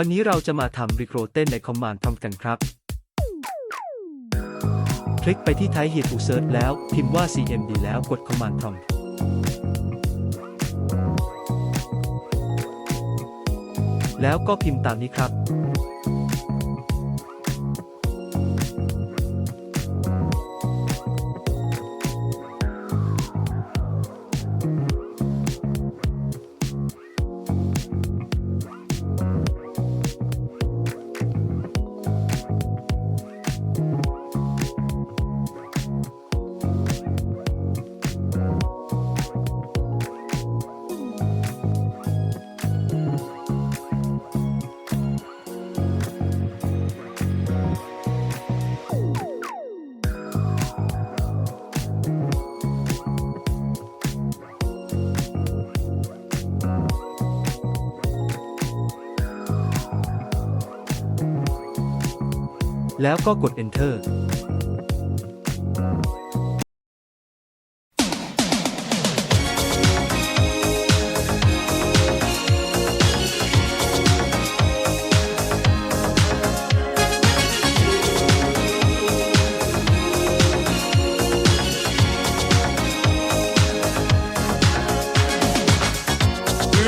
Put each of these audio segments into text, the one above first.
วันนี้เราจะมาทำรีโครเต้นในคอมมานด์ทร้อมกันครับ คลิกไปที่ไท้ายเฮียทูเซิร์ชแล้ว พิมพ์ว่า cmd แล้วกดคอมมานด์ทร้อมแล้วก็พิมพ์ตามนี้ครับ แล้วก็กด Enter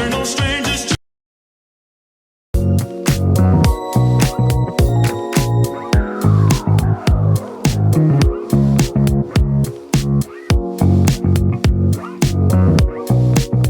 no string.